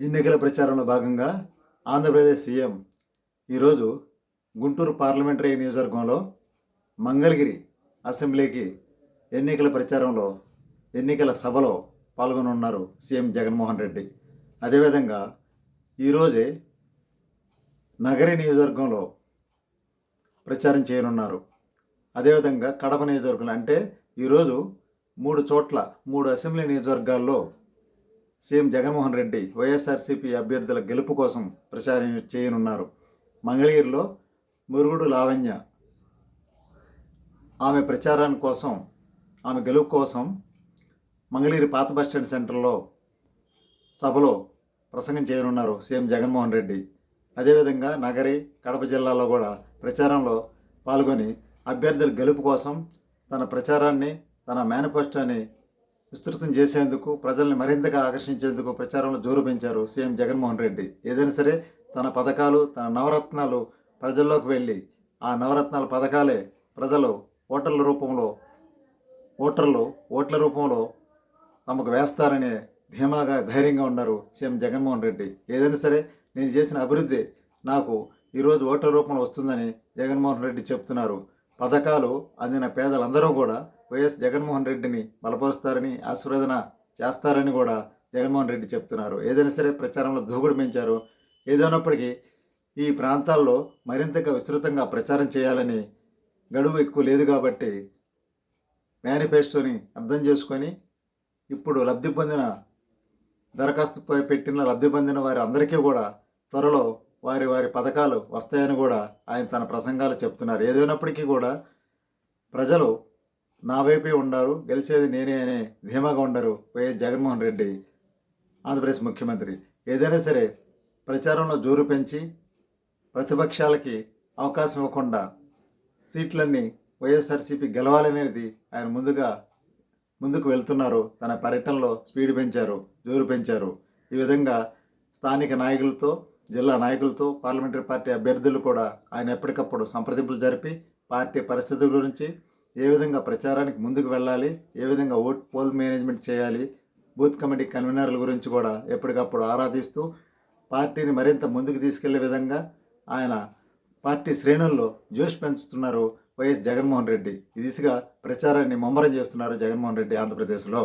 ఎన్నికల ప్రచారంలో భాగంగా ఆంధ్రప్రదేశ్ సీఎం ఈరోజు గుంటూరు పార్లమెంటరీ నియోజకవర్గంలో మంగళగిరి అసెంబ్లీకి ఎన్నికల ప్రచారంలో ఎన్నికల సభలో పాల్గొనున్నారు సీఎం జగన్మోహన్ రెడ్డి. అదేవిధంగా ఈరోజే నగరి నియోజకవర్గంలో ప్రచారం చేయనున్నారు. అదేవిధంగా కడప నియోజకవర్గంలో అంటే ఈరోజు మూడు చోట్ల మూడు అసెంబ్లీ నియోజకవర్గాల్లో సీఎం జగన్మోహన్ రెడ్డి వైఎస్ఆర్సీపీ అభ్యర్థుల గెలుపు కోసం ప్రచారం చేయనున్నారు. మంగళగిరిలో మురుగుడు లావణ్య ఆమె ప్రచారం కోసం ఆమె గెలుపు కోసం మంగళగిరి పాత బస్టాండ్ సెంటర్లో సభలో ప్రసంగం చేయనున్నారు సీఎం జగన్మోహన్ రెడ్డి. అదేవిధంగా నగరి కడప జిల్లాలో కూడా ప్రచారంలో పాల్గొని అభ్యర్థుల గెలుపు కోసం తన ప్రచారాన్ని తన మేనిఫెస్టోని విస్తృతం చేసేందుకు ప్రజల్ని మరింతగా ఆకర్షించేందుకు ప్రచారంలో జోరు పెంచారు సీఎం జగన్మోహన్ రెడ్డి. ఏదైనా సరే తన పథకాలు తన నవరత్నాలు ప్రజల్లోకి వెళ్ళి ఆ నవరత్నాల పథకాలే ప్రజలు ఓటర్ల రూపంలో ఓటర్లు ఓట్ల రూపంలో తమకు వేస్తారనే ధీమాగా ధైర్యంగా ఉన్నారు సీఎం జగన్మోహన్ రెడ్డి. ఏదైనా సరే నేను చేసిన అభివృద్ధి నాకు ఈరోజు ఓట్ల రూపంలో వస్తుందని జగన్మోహన్ రెడ్డి చెప్తున్నారు. పథకాలు అందిన పేదలందరూ కూడా వైఎస్ జగన్మోహన్ రెడ్డిని బలపరుస్తారని ఆశీర్వదన చేస్తారని కూడా జగన్మోహన్ రెడ్డి చెప్తున్నారు. ఏదైనా సరే ప్రచారంలో దూకుడు పెంచారు. ఏదైనప్పటికీ ఈ ప్రాంతాల్లో మరింతగా విస్తృతంగా ప్రచారం చేయాలని గడువు ఎక్కువ లేదు కాబట్టి మేనిఫెస్టోని అర్థం చేసుకొని ఇప్పుడు లబ్ధి పొందిన దరఖాస్తు పెట్టిన లబ్ధి పొందిన వారి అందరికీ కూడా త్వరలో వారి వారి పథకాలు వస్తాయని కూడా ఆయన తన ప్రసంగాలు చెప్తున్నారు. ఏదైనప్పటికీ కూడా ప్రజలు నా వైపే ఉండారు గెలిచేది నేనే అనే ధీమాగా ఉండరు వైఎస్ జగన్మోహన్ రెడ్డి ఆంధ్రప్రదేశ్ ముఖ్యమంత్రి. ఏదైనా సరే ప్రచారంలో జోరు పెంచి ప్రతిపక్షాలకి అవకాశం ఇవ్వకుండా సీట్లన్నీ వైఎస్ఆర్సీపీ గెలవాలనేది ఆయన ముందుగా ముందుకు వెళ్తున్నారు. తన పర్యటనలో స్పీడ్ పెంచారు జోరు పెంచారు. ఈ విధంగా స్థానిక నాయకులతో జిల్లా నాయకులతో పార్లమెంటరీ పార్టీ అభ్యర్థులు కూడా ఆయన ఎప్పటికప్పుడు సంప్రదింపులు జరిపి పార్టీ పరిస్థితుల గురించి ఏ విధంగా ప్రచారానికి ముందుకు వెళ్ళాలి? ఏ విధంగా ఓట్ పోల్ మేనేజ్మెంట్ చేయాలి? బూత్ కమిటీ కన్వీనర్ల గురించి కూడా ఎప్పటికప్పుడు ఆరాధిస్తూ పార్టీని మరింత ముందుకు తీసుకెళ్ళే విధంగా ఆయన పార్టీ శ్రేణుల్లో జోష్ పెంచుతున్నారు వైఎస్ జగన్మోహన్ రెడ్డి. ఈ దిశగా ప్రచారాన్ని ముమ్మరం చేస్తున్నారు జగన్మోహన్ రెడ్డి ఆంధ్రప్రదేశ్లో.